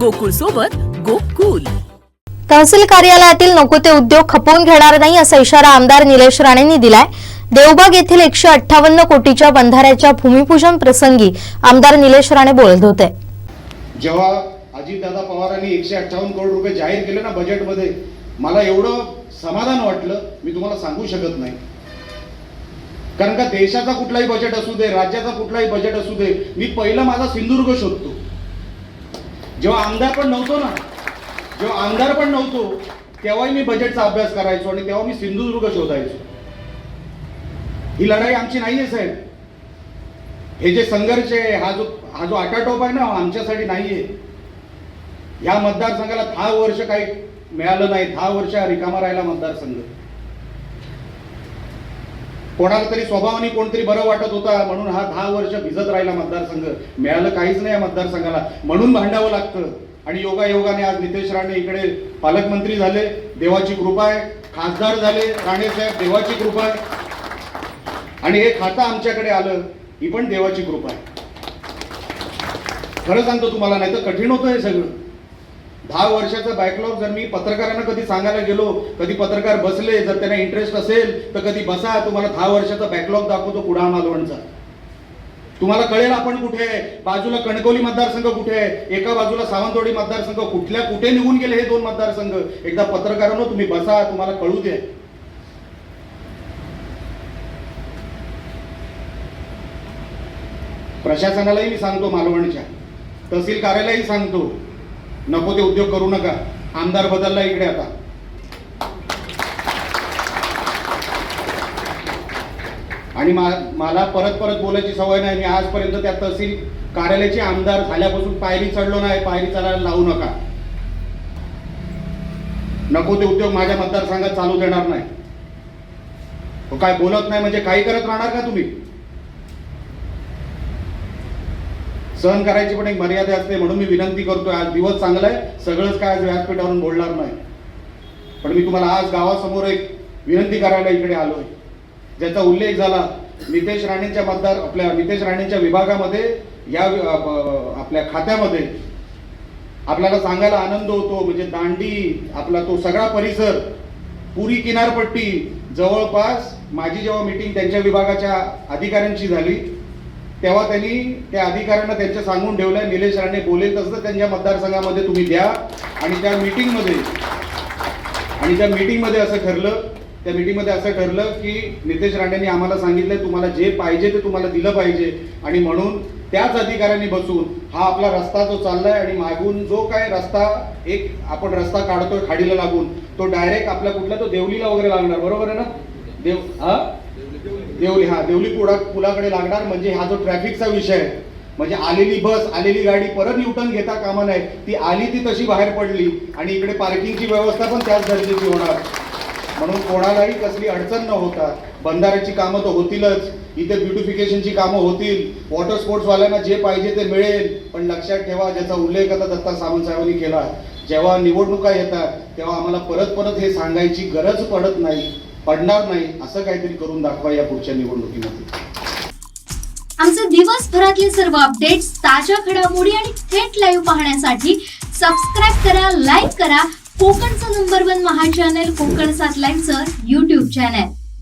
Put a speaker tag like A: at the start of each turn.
A: गोकुळ सोबत गोकुल.
B: तहसील कार्यालयातील नको ते उद्योग खपवून घेणार नाही असा इशारा आमदार निलेश राणेंनी दिलाय. देवबाग येथील एकशे अठ्ठावन्न कोटीच्या बंधाऱ्याच्या भूमिपूजन प्रसंगी आमदार निलेश राणे बोलत होते.
C: जेव्हा अजितदादा पवारांनी एकशे अठ्ठावन्न करोड रुपये जाहीर केले ना बजेटमध्ये मला एवढं समाधान वाटलं मी तुम्हाला सांगू शकत नाही. कारण का देशाचा कुठलाही बजेट असू दे राज्याचा कुठलाही बजेट असू दे मी पहिलं माझा सिंधुदुर्ग शोधतो. जेव्हा आमदार पण नव्हतो ना जेव्हा आमदार पण नव्हतो तेव्हाही मी बजेटचा अभ्यास करायचो आणि तेव्हा मी सिंधुदुर्ग शोधायचो. ही लढाई आमची नाहीये साहेब. हे जे संघर्ष आहे हा जो हा जो आटाटोप आहे ना आमच्यासाठी आमच्यासाठी नाहीये. या मतदारसंघाला दहा वर्ष काही मिळालं नाही दहा वर्ष रिकामा राहिला मतदारसंघ. कोणाला तरी स्वभावाने कोणतरी बरं वाटत होता म्हणून हा दहा वर्ष भिजत राहिला मतदारसंघ. मिळालं काहीच नाही या मतदारसंघाला. म्हणून भांडावं लागतं. आणि योगा योगाने आज नितेश राणे इकडे पालकमंत्री झाले देवाची कृपा आहे. खासदार झाले राणे साहेब देवाची कृपा आहे. आणि हे खातं आमच्याकडे आलं ही पण देवाची कृपा आहे. खरं सांगतो तुम्हाला नाही तर कठीण होतं हे सगळं. दहा वर्षाचा बॅकलॉग जर मी पत्रकारांना कधी सांगायला गेलो कधी पत्रकार बसले जर त्यांना इंटरेस्ट असेल तर कधी बसा तुम्हाला दहा वर्षाचा बॅकलॉग दाखवतो कुडाळ मालवणचा. तुम्हाला कळेल आपण कुठे आहे? बाजूला कणकवली मतदारसंघ कुठे आहे? एका बाजूला सावंतवाडी मतदारसंघ कुठल्या कुठे निघून गेले हे दोन मतदारसंघ? एकदा पत्रकारांनो तुम्ही बसा तुम्हाला कळू दे. प्रशासनालाही मी सांगतो मालवणच्या. तहसील कार्यालयही सांगतो. नको ते उद्योग करू नका. आमदार बदलला इकडे आता. आणि मा- मला परत परत बोलायची सवय नाही. मी आजपर्यंत त्या तहसील कार्यालयाचे आमदार झाल्यापासून पायरी चढलो नाही. पायरी चढायला लावू नका. नको ते उद्योग माझ्या मतदारसंघात चालू देणार नाही. तो काय बोलत नाही म्हणजे काही करत राहणार का तुम्ही? सहन करायची पण एक मर्यादा असते म्हणून मी विनंती करतोय आज दिवस चांगला आहे सगळंच काय आज व्यासपीठावरून बोलणार नाही. पण मी तुम्हाला आज गावासमोर एक विनंती करायला इकडे आलोय. ज्याचा उल्लेख झाला नितेश राणेंच्या मतदार आपल्या नितेश राणेंच्या विभागामध्ये या आपल्या खात्यामध्ये. आपल्याला सांगायला आनंद होतो म्हणजे दांडी आपला तो सगळा परिसर पुरी किनारपट्टी जवळपास माझी जेव्हा मीटिंग त्यांच्या विभागाच्या अधिकाऱ्यांची झाली तेव्हा त्यांनी त्या अधिकाऱ्यांना त्यांच्या सांगून ठेवलंय. निलेश राणे बोलेल तसं त्यांच्या मतदारसंघामध्ये तुम्ही द्या. आणि त्या मीटिंगमध्ये आणि त्या मीटिंगमध्ये असं ठरलं त्या मीटिंगमध्ये असं ठरलं की नितेश राणेंनी आम्हाला सांगितलंय तुम्हाला जे पाहिजे ते तुम्हाला दिलं पाहिजे. आणि म्हणून त्याच अधिकाऱ्यांनी बसून हा आपला रस्ता जो चाललाय आणि मागून जो काय रस्ता एक आपण रस्ता काढतोय खाडीला लागून तो डायरेक्ट आपल्या कुठला? तो देवलीला वगैरे लागणार. बरोबर आहे ना? देव हा? देवली हा देवली पुढा पुलाकडे लागणार म्हणजे हा जो ट्रॅफिकचा विषय आहे. म्हणजे आलेली बस आलेली गाडी परत न्यूटन घेता कामा नाही ती आली ती तशी बाहेर पडली आणि इकडे पार्किंगची व्यवस्था पण त्याच दर्जेची होणार. म्हणून कोणालाही कसली अडचण न होता बंधाऱ्याची कामं तर होतीलच. इथे ब्युटिफिकेशनची कामं होतील. वॉटर स्पोर्ट्सवाल्यांना जे पाहिजे ते मिळेल. पण लक्षात ठेवा ज्याचा उल्लेख आता दत्ता सावंत साहेबांनी केला जेव्हा निवडणुका येतात तेव्हा आम्हाला परत परत हे सांगायची गरज पडत नाही. पडणार नाही असं काहीतरी करून दाखवा या पुढच्या निवडणुकीमध्ये.
D: आमचे दिवसभरातले सर्व अपडेट्स ताज्या घडामोडी आणि थेट लाईव्ह पाहण्यासाठी सबस्क्राईब करा लाईक करा. कोकणचं नंबर वन महा चॅनल कोकण सात लाईव्हचं युट्यूब चॅनल